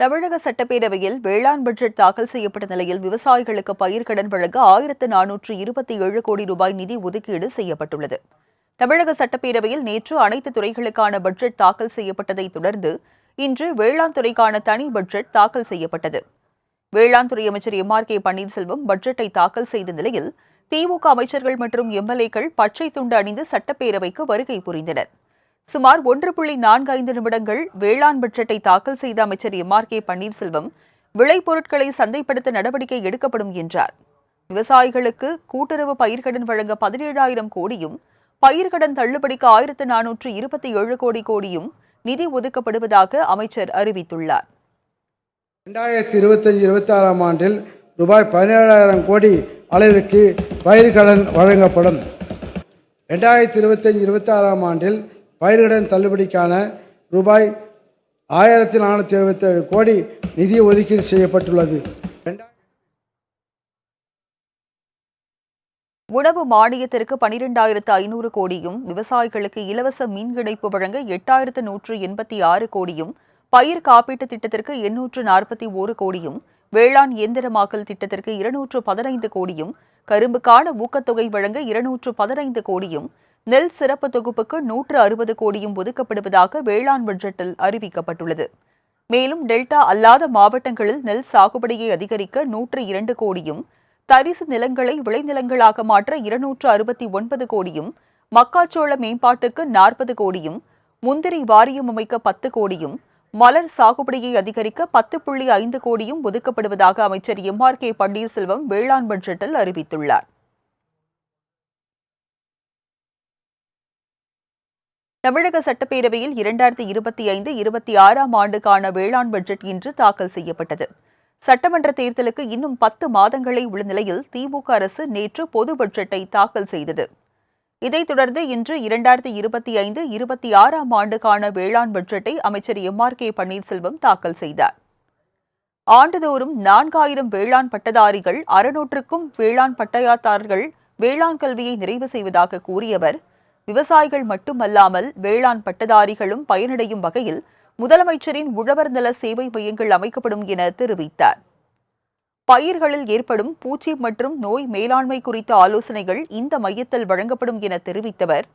தமிழக சட்டப்பேரவையில் வேளாண் பட்ஜெட் தாக்கல் செய்யப்பட்ட நிலையில் விவசாயிகளுக்கு பயிர்க்கடன் வழங்க ஆயிரத்து நானூற்று இருபத்தி ஏழு கோடி ரூபாய் நிதி ஒதுக்கீடு செய்யப்பட்டுள்ளது. தமிழக சட்டப்பேரவையில் நேற்று அனைத்து துறைகளுக்கான பட்ஜெட் தாக்கல் செய்யப்பட்டதைத் தொடர்ந்து இன்று வேளாண் துறைக்கான தனி பட்ஜெட் தாக்கல் செய்யப்பட்டது. வேளாண் துறை அமைச்சர் எம். ஆர். கே. பன்னீர்செல்வம் பட்ஜெட்டை தாக்கல் செய்த நிலையில் திமுக அமைச்சர்கள் மற்றும் எம்எல்ஏக்கள் பச்சை துண்டு அணிந்து சட்டப்பேரவைக்கு வருகை புரிந்தனர். சுமார் ஒன்று புள்ளி நான்கு ஐந்து நிமிடங்கள் வேளாண் பட்ஜெட்டை தாக்கல் செய்த அமைச்சர் எம் ஆர் கே பன்னீர்செல்வம் விளைபொருட்களை சந்தைப்படுத்த நடவடிக்கை எடுக்கப்படும் என்றார். விவசாயிகளுக்கு கூட்டுறவு பயிர்க்கடன் வழங்க பதினேழாயிரம் கோடியும் பயிர்க்கடன் தள்ளுபடிக்கு ஆயிரத்து நானூற்று இருபத்தி ஏழு கோடி கோடியும் நிதி ஒதுக்கப்படுவதாக அமைச்சர் அறிவித்துள்ளார். ரெண்டாயிரத்தி இருபத்தஞ்சு இருபத்தாறாம் ஆண்டில் ரூபாய் பதினேழாயிரம் கோடி அளவிற்கு பயிர்க்கடன் வழங்கப்படும். ரெண்டாயிரத்தி இருபத்தஞ்சு இருபத்தாறாம் ஆண்டில் பயிர்கடன் தள்ளுபடிக்கான ரூபாய் ஆயிரத்தி நானூற்றி எழுபத்தேழு கோடி நிதி ஒதுக்கீடு செய்யப்பட்டுள்ளது. உணவு மானியத்திற்கு பனிரெண்டாயிரத்து ஐநூறு கோடியும் விவசாயிகளுக்கு இலவச மீன் இணைப்பு வழங்க எட்டாயிரத்து நூற்று எண்பத்தி ஆறு கோடியும் பயிர் காப்பீட்டுத் திட்டத்திற்கு எண்ணூற்று நாற்பத்தி ஓரு கோடியும் வேளாண் இயந்திரமாக்கல் திட்டத்திற்கு இருநூற்று பதினைந்து கோடியும் கரும்புக்கான ஊக்கத்தொகை வழங்க இருநூற்று பதினைந்து கோடியும் நெல் சிறப்பு தொகுப்புக்கு நூற்று அறுபது கோடியும் ஒதுக்கப்படுவதாக வேளாண் பட்ஜெட்டில் அறிவிக்கப்பட்டுள்ளது. மேலும் டெல்டா அல்லாத மாவட்டங்களில் நெல் சாகுபடியை அதிகரிக்க நூற்று இரண்டு கோடியும் தரிசு நிலங்களை விளைநிலங்களாக மாற்ற இருநூற்று அறுபத்தி ஒன்பது கோடியும் மக்காச்சோள மேம்பாட்டுக்கு நாற்பது கோடியும் முந்திரி வாரியம் அமைக்க பத்து கோடியும் மலர் சாகுபடியை அதிகரிக்க பத்து புள்ளி ஐந்து கோடியும் ஒதுக்கப்படுவதாக அமைச்சர் எம் ஆர் கே பன்னீர்செல்வம் வேளாண் பட்ஜெட்டில் அறிவித்துள்ளார். தமிழக சட்டப்பேரவையில் இரண்டாயிரத்தி இருபத்தி ஐந்து இருபத்தி ஆறாம் ஆண்டுக்கான வேளாண் பட்ஜெட் இன்று தாக்கல் செய்யப்பட்டது. சட்டமன்ற தேர்தலுக்கு இன்னும் பத்து மாதங்களே உள்ள நிலையில் திமுக அரசு நேற்று பொது பட்ஜெட்டை தாக்கல் செய்தது. இதைத் தொடர்ந்து இன்று இரண்டாயிரத்தி இருபத்தி ஐந்து இருபத்தி ஆறாம் ஆண்டுக்கான வேளாண் பட்ஜெட்டை அமைச்சர் எம் ஆர் கே பன்னீர்செல்வம் தாக்கல் செய்தார். ஆண்டுதோறும் நான்காயிரம் வேளாண் பட்டதாரிகள் அறுநூற்றுக்கும் வேளாண் பட்டயதாரர்கள் வேளாண் கல்வியை நிறைவு செய்வதாக கூறியவர் விவசாயிகள் மட்டுமல்லாமல் வேளாண் பட்டதாரிகளும் பயனடையும் வகையில் முதலமைச்சரின் உழவர் நல சேவை மையங்கள் அமைக்கப்படும் என தெரிவித்தார். பயிர்களில் ஏற்படும் பூச்சி மற்றும் நோய் மேலாண்மை குறித்த ஆலோசனைகள் இந்த மையத்தில் வழங்கப்படும் என தெரிவித்தவர்.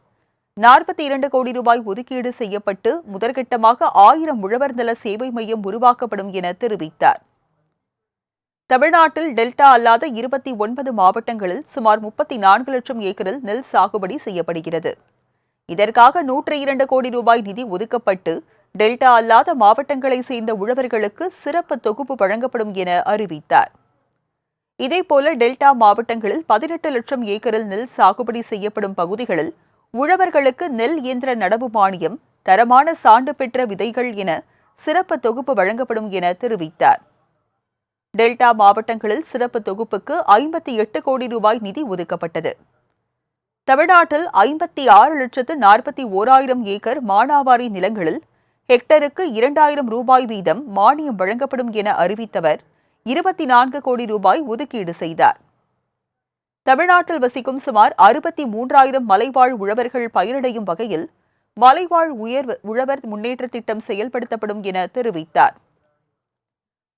நாற்பத்தி இரண்டு கோடி ரூபாய் ஒதுக்கீடு செய்யப்பட்டு முதற்கட்டமாக ஆயிரம் உழவர் நல சேவை மையம் உருவாக்கப்படும் என தெரிவித்தார். தமிழ்நாட்டில் டெல்டா அல்லாத இருபத்தி ஒன்பது மாவட்டங்களில் சுமார் முப்பத்தி நான்கு லட்சம் ஏக்கரில் நெல் சாகுபடி செய்யப்படுகிறது. இதற்காக நூற்றி இரண்டு கோடி ரூபாய் நிதி ஒதுக்கப்பட்டு டெல்டா அல்லாத மாவட்டங்களை சேர்ந்த உழவர்களுக்கு சிறப்பு தொகுப்பு வழங்கப்படும் என அறிவித்தார். இதேபோல டெல்டா மாவட்டங்களில் பதினெட்டு லட்சம் ஏக்கரில் நெல் சாகுபடி செய்யப்படும் பகுதிகளில் உழவர்களுக்கு நெல் இயந்திர நடவு மானியம் தரமான சான்று பெற்ற விதைகள் என சிறப்பு தொகுப்பு வழங்கப்படும் என தெரிவித்தார். டெல்டா மாவட்டங்களில் சிறப்பு தொகுப்புக்கு ஐம்பத்தி எட்டு கோடி ரூபாய் நிதி ஒதுக்கப்பட்டது. தமிழ்நாட்டில் ஐம்பத்தி ஆறு லட்சத்து நாற்பத்தி ஓராயிரம் ஏக்கர் மானாவாரி நிலங்களில் ஹெக்டருக்கு இரண்டாயிரம் ரூபாய் வீதம் மானியம் வழங்கப்படும் என அறிவித்தவர் இருபத்தி நான்கு கோடி ரூபாய் ஒதுக்கீடு செய்தார். தமிழ்நாட்டில் வசிக்கும் சுமார் அறுபத்தி மூன்றாயிரம் மலைவாழ் உழவர்கள் பயனடையும் வகையில் மலைவாழ் உயர் உழவர் முன்னேற்ற திட்டம் செயல்படுத்தப்படும் என தெரிவித்தார்.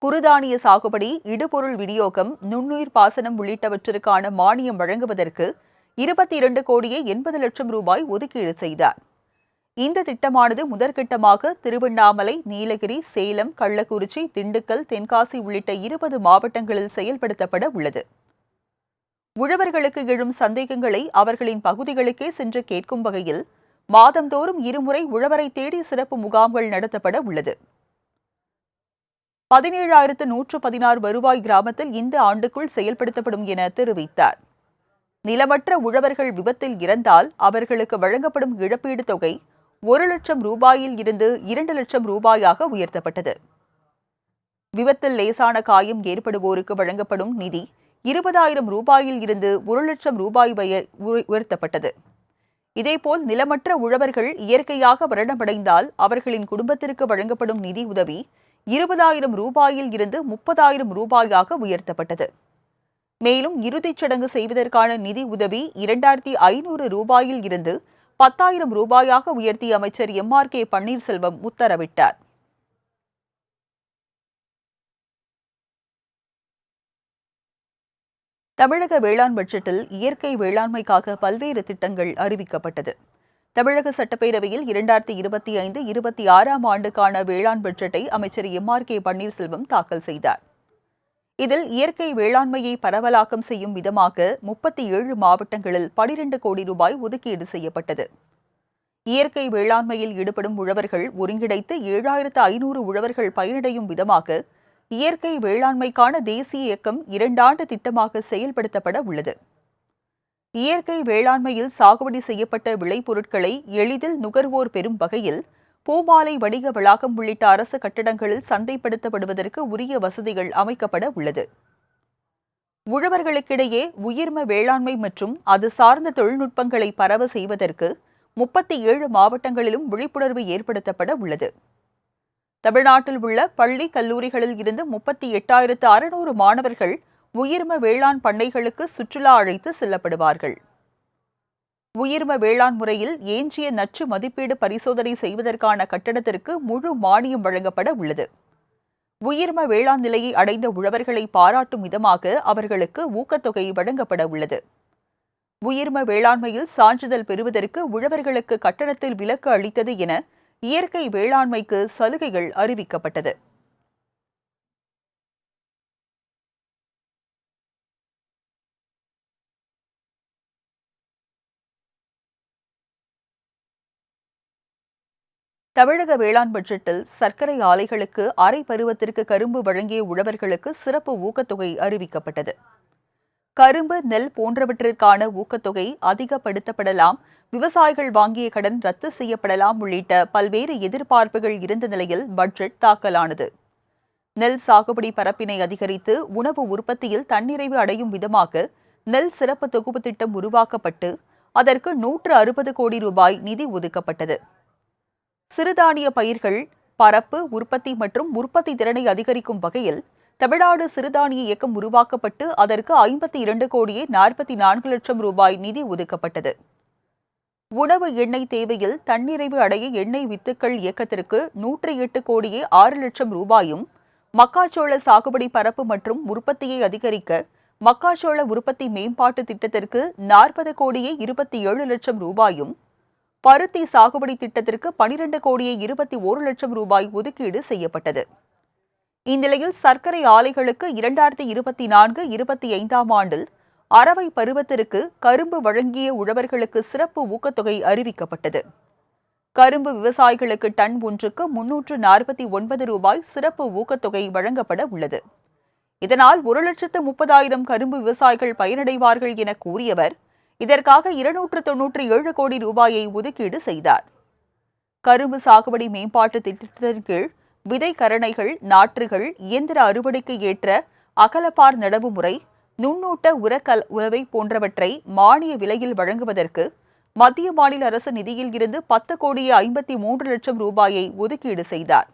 குறுதானிய சாகுபடி இடுபொருள் விநியோகம் நுண்ணுயிர் பாசனம் உள்ளிட்டவற்றிற்கான மானியம் வழங்குவதற்கு இருபத்தி இரண்டு கோடியே எண்பது லட்சம் ரூபாய் ஒதுக்கீடு செய்தார். இந்த திட்டமானது முதற்கட்டமாக திருவண்ணாமலை நீலகிரி சேலம் கள்ளக்குறிச்சி திண்டுக்கல் தென்காசி உள்ளிட்ட இருபது மாவட்டங்களில் செயல்படுத்தப்பட உள்ளது. உழவர்களுக்கு எழும் சந்தேகங்களை அவர்களின் பகுதிகளுக்கே சென்று கேட்கும் வகையில் மாதந்தோறும் இருமுறை உழவரை தேடி சிறப்பு முகாம்கள் நடத்தப்பட உள்ளது. பதினேழாயிரத்து நூற்று பதினாறு வருவாய் கிராமத்தில் இந்த ஆண்டுக்குள் செயல்படுத்தப்படும் என தெரிவித்தார். நிலமற்ற உழவர்கள் விபத்தில் இறந்தால் அவர்களுக்கு வழங்கப்படும் இழப்பீடு தொகை ஒரு லட்சம் ரூபாயில் இருந்து இரண்டு லட்சம் ரூபாயாக உயர்த்தப்பட்டது. விபத்தில் லேசான காயம் ஏற்படுவோருக்கு வழங்கப்படும் நிதி இருபதாயிரம் ரூபாயில் இருந்து ஒரு லட்சம் ரூபாய் உயர்த்தப்பட்டது. இதேபோல் நிலமற்ற உழவர்கள் இயற்கையாக மரணமடைந்தால் அவர்களின் குடும்பத்திற்கு வழங்கப்படும் நிதி உதவி இருபதாயிரம் ரூபாயில் இருந்து முப்பதாயிரம் ரூபாயாக உயர்த்தப்பட்டது. மேலும் இறுதிச் சடங்கு செய்வதற்கான நிதி உதவி இரண்டாயிரத்தி ஐநூறு ரூபாயில் இருந்து பத்தாயிரம் ரூபாயாக உயர்த்திய அமைச்சர் எம் ஆர் கே பன்னீர்செல்வம் உத்தரவிட்டார். தமிழக வேளாண் பட்ஜெட்டில் இயற்கை வேளாண்மைக்காக பல்வேறு திட்டங்கள் அறிவிக்கப்பட்டது. தமிழக சட்டப்பேரவையில் இரண்டாயிரத்தி இருபத்தி ஐந்து இருபத்தி ஆறாம் ஆண்டுக்கான வேளாண் பட்ஜெட்டை அமைச்சர் எம் ஆர் கே பன்னீர்செல்வம் தாக்கல் செய்தார். இதில் இயற்கை வேளாண்மையை பரவலாக்கம் செய்யும் விதமாக முப்பத்தி ஏழு மாவட்டங்களில் பனிரெண்டு கோடி ரூபாய் ஒதுக்கீடு செய்யப்பட்டது. இயற்கை வேளாண்மையில் ஈடுபடும் உழவர்கள் ஒருங்கிணைத்து ஏழாயிரத்து ஐநூறு உழவர்கள் பயனடையும் விதமாக இயற்கை வேளாண்மைக்கான தேசிய இயக்கம் இரண்டாண்டு திட்டமாக செயல்படுத்தப்பட உள்ளது. இயற்கை வேளாண்மையில் சாகுபடி செய்யப்பட்ட விளைபொருட்களை எளிதில் நுகர்வோர் பெறும் வகையில் பூமாலை வணிக வளாகம் உள்ளிட்ட அரசு கட்டடங்களில் சந்தைப்படுத்தப்படுவதற்கு உரிய வசதிகள் அமைக்கப்பட உள்ளது. உழவர்களுக்கிடையே உயிர்ம வேளாண்மை மற்றும் அது சார்ந்த தொழில்நுட்பங்களை பரவ செய்வதற்கு முப்பத்தி ஏழு மாவட்டங்களிலும் விழிப்புணர்வு ஏற்படுத்தப்பட உள்ளது. தமிழ்நாட்டில் உள்ள பள்ளி கல்லூரிகளில் இருந்து முப்பத்தி எட்டாயிரத்து அறுநூறு மாணவர்கள் உயிர்ம வேளாண் பண்ணைகளுக்கு சுற்றுலா அழைத்து செல்லப்படுவார்கள். உயிர்ம வேளாண் முறையில் ஏஞ்சிய நச்சு மதிப்பீடு பரிசோதனை செய்வதற்கான கட்டணத்திற்கு முழு மானியம் வழங்கப்பட உள்ளது. உயிர்ம வேளாண் நிலையை அடைந்த உழவர்களை பாராட்டும் விதமாக அவர்களுக்கு ஊக்கத்தொகை வழங்கப்பட உள்ளது. உயிர்ம வேளாண்மையில் சான்றிதழ் பெறுவதற்கு உழவர்களுக்கு கட்டணத்தில் விலக்கு அளித்தது என இயற்கை வேளாண்மைக்கு சலுகைகள் அறிவிக்கப்பட்டது. தமிழக வேளாண் பட்ஜெட்டில் சர்க்கரை ஆலைகளுக்கு அரை பருவத்திற்கு கரும்பு வழங்கிய உழவர்களுக்கு சிறப்பு ஊக்கத்தொகை அறிவிக்கப்பட்டது. கரும்பு நெல் போன்றவற்றிற்கான ஊக்கத்தொகை அதிகப்படுத்தப்படலாம். விவசாயிகள் வாங்கிய கடன் ரத்து செய்யப்படலாம் உள்ளிட்ட பல்வேறு எதிர்பார்ப்புகள் இருந்த நிலையில் பட்ஜெட் தாக்கலானது. நெல் சாகுபடி பரப்பினை அதிகரித்து உணவு உற்பத்தியில் தன்னிறைவு அடையும் விதமாக நெல் சிறப்பு தொகுப்பு திட்டம் உருவாக்கப்பட்டு அதற்கு நூற்று அறுபது கோடி ரூபாய் நிதி ஒதுக்கப்பட்டது. சிறுதானிய பயிர்கள் பரப்பு உற்பத்தி மற்றும் உற்பத்தி திறனை அதிகரிக்கும் வகையில் தமிழ்நாடு சிறுதானிய இயக்கம் உருவாக்கப்பட்டு அதற்கு ஐம்பத்தி இரண்டு கோடியே நாற்பத்தி நான்கு லட்சம் ரூபாய் நிதி ஒதுக்கப்பட்டது. உணவு எண்ணெய் தேவையில் தன்னிறைவு அடைய எண்ணெய் வித்துக்கள் இயக்கத்திற்கு நூற்றி எட்டு கோடியே ஆறு லட்சம் ரூபாயும் மக்காச்சோள சாகுபடி பரப்பு மற்றும் உற்பத்தியை அதிகரிக்க மக்காச்சோள உற்பத்தி மேம்பாட்டு திட்டத்திற்கு நாற்பது கோடியே இருபத்தி ஏழு லட்சம் ரூபாயும் பருத்தி சாகுபடி திட்டத்திற்கு பனிரெண்டு கோடியே இருபத்தி ஒரு லட்சம் ரூபாய் ஒதுக்கீடு செய்யப்பட்டது. இந்நிலையில் சர்க்கரை ஆலைகளுக்கு இரண்டாயிரத்தி இருபத்தி நான்கு இருபத்தி ஐந்தாம் ஆண்டில் அரவை பருவத்திற்கு கரும்பு வழங்கிய உழவர்களுக்கு சிறப்பு ஊக்கத்தொகை அறிவிக்கப்பட்டது. கரும்பு விவசாயிகளுக்கு டன் ஒன்றுக்கு முன்னூற்று நாற்பத்தி ஒன்பது ரூபாய் சிறப்பு ஊக்கத்தொகை வழங்கப்பட உள்ளது. இதனால் ஒரு லட்சத்து முப்பதாயிரம் கரும்பு விவசாயிகள் பயனடைவார்கள் என கூறியவர் இதற்காக இருநூற்று தொன்னூற்றி ஏழு கோடி ரூபாயை ஒதுக்கீடு செய்தார். கரும்பு சாகுபடி மேம்பாட்டு திட்டத்தின் கீழ் விதை கரணைகள் நாற்றுகள் இயந்திர அறுவடைக்கு ஏற்ற அகலப்பார் நடவு முறை நுண்ணூட்ட உரக்கல் உறவை போன்றவற்றை மானிய விலையில் வழங்குவதற்கு மத்திய மாநில அரசு நிதியில் இருந்து பத்து கோடியே ஐம்பத்தி மூன்று லட்சம் ரூபாயை ஒதுக்கீடு செய்தார்.